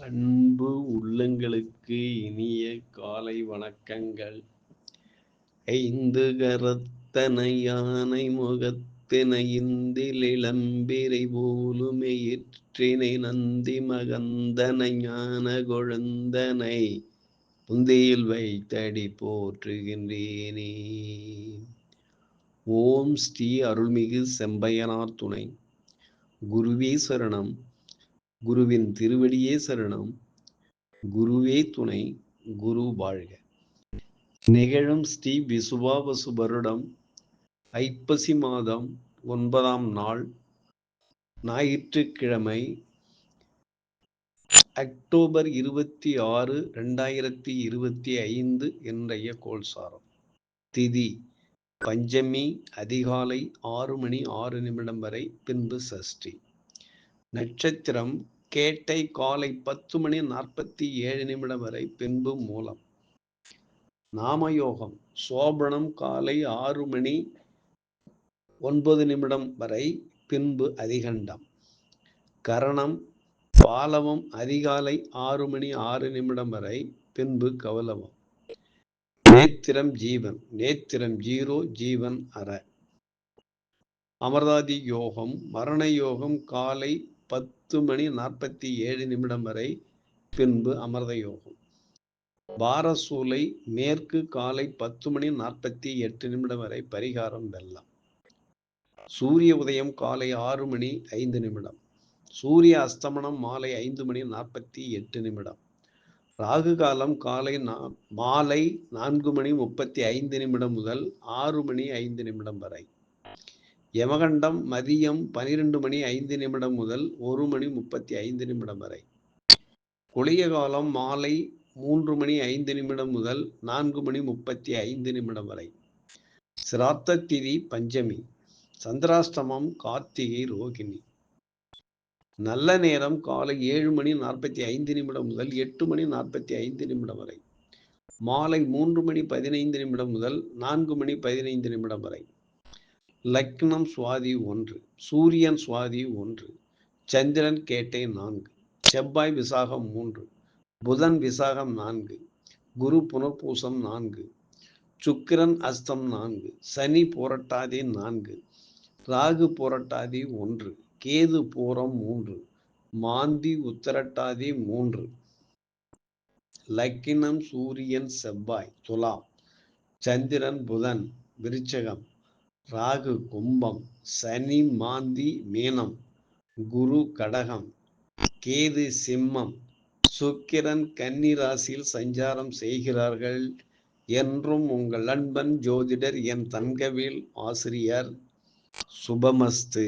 அன்பு உள்ளங்களுக்கு இனிய காலை வணக்கங்கள். ஐந்து கரத்தனை யானை முகத்தினை இந்தில் இளம்பிரை போலுமையிற்றினை நந்தி மகந்தனை ஞான குழந்தனை புந்தியில் வைத்தடி போற்றுகின்றேனே. ஓம் ஸ்ரீ அருள்மிகு செம்பையனார் துணை. குருவீஸ்வரணம் குருவின் திருவடியே சரணம். குருவே துணை குரு வாழ்க. நிகழும் ஸ்ரீ விசுவாவசு வருடம் ஐப்பசி மாதம் ஒன்பதாம் நாள் ஞாயிற்றுக்கிழமை அக்டோபர் இருபத்தி ஆறு ரெண்டாயிரத்தி இருபத்தி ஐந்து இன்றைய கோல்சாரம் திதி பஞ்சமி அதிகாலை ஆறு மணி ஆறு நிமிடம் வரை பின்பு சஷ்டி. நட்சத்திரம் கேட்டை காலை பத்து மணி நாற்பத்தி ஏழு நிமிடம் வரை பின்பு மூலம். நாமயோகம் சோபனம் காலை ஆறு மணி ஒன்பது நிமிடம் வரை பின்பு அதிகண்டம். கரணம் பாலவம் அதிகாலை ஆறு மணி ஆறு நிமிடம் வரை பின்பு கவலவம். நேத்திரம் ஜீவன் நேத்திரம் ஜீரோ ஜீவன் அற. அமர்தாதி யோகம் மரண யோகம் காலை பத்து மணி நாற்பத்தி ஏழு நிமிடம் வரை பின்பு அமர்த யோகம் பாரசூலை மேற்கு காலை பத்து மணி நாற்பத்தி எட்டு நிமிடம் வரை பரிகாரம் வெள்ளம். சூரிய உதயம் காலை ஆறு மணி ஐந்து நிமிடம். சூரிய அஸ்தமனம் மாலை ஐந்து மணி நாற்பத்தி எட்டு நிமிடம். ராகு காலம் காலை மாலை நான்கு மணி முப்பத்தி ஐந்து நிமிடம் முதல் ஆறு மணி ஐந்து நிமிடம் வரை. யமகண்டம் மதியம் பனிரெண்டு மணி ஐந்து நிமிடம் முதல் ஒரு மணி முப்பத்தி ஐந்து நிமிடம் வரை. குளிய காலம் மாலை மூன்று மணி ஐந்து நிமிடம் முதல் நான்கு மணி முப்பத்தி ஐந்து நிமிடம் வரை. சிராத்த திதி பஞ்சமி. சந்திராஷ்டமம் கார்த்திகை ரோகிணி. நல்ல நேரம் காலை ஏழு மணி நாற்பத்தி ஐந்து நிமிடம் முதல் எட்டு மணி நாற்பத்தி ஐந்து நிமிடம் வரை. மாலை மூன்று மணி பதினைந்து நிமிடம் முதல் நான்கு மணி பதினைந்து நிமிடம் வரை. லக்னம் சுவாதி ஒன்று சூரியன் சுவாதி ஒன்று சந்திரன் கேட்டை நான்கு செவ்வாய் விசாகம் மூன்று புதன் விசாகம் நான்கு குரு புனர்பூசம் நான்கு சுக்கிரன் அஸ்தம் நான்கு சனி போரட்டாதி நான்கு ராகு போரட்டாதி ஒன்று கேது பூரம் மூன்று மாந்தி உத்தரட்டாதி மூன்று. லக்கினம் சூரியன் செவ்வாய் துலாம் சந்திரன் புதன் விருச்சகம் ராகு கும்பம் சனி மாந்தி மீனம் குரு கடகம் கேது சிம்மம் சுக்கிரன் கன்னி ராசியில் சஞ்சாரம் செய்கிறார்கள் என்றும் உங்கள் அன்பன் ஜோதிடர் என் தங்கவேல் ஆசிரியர் சுபமஸ்து.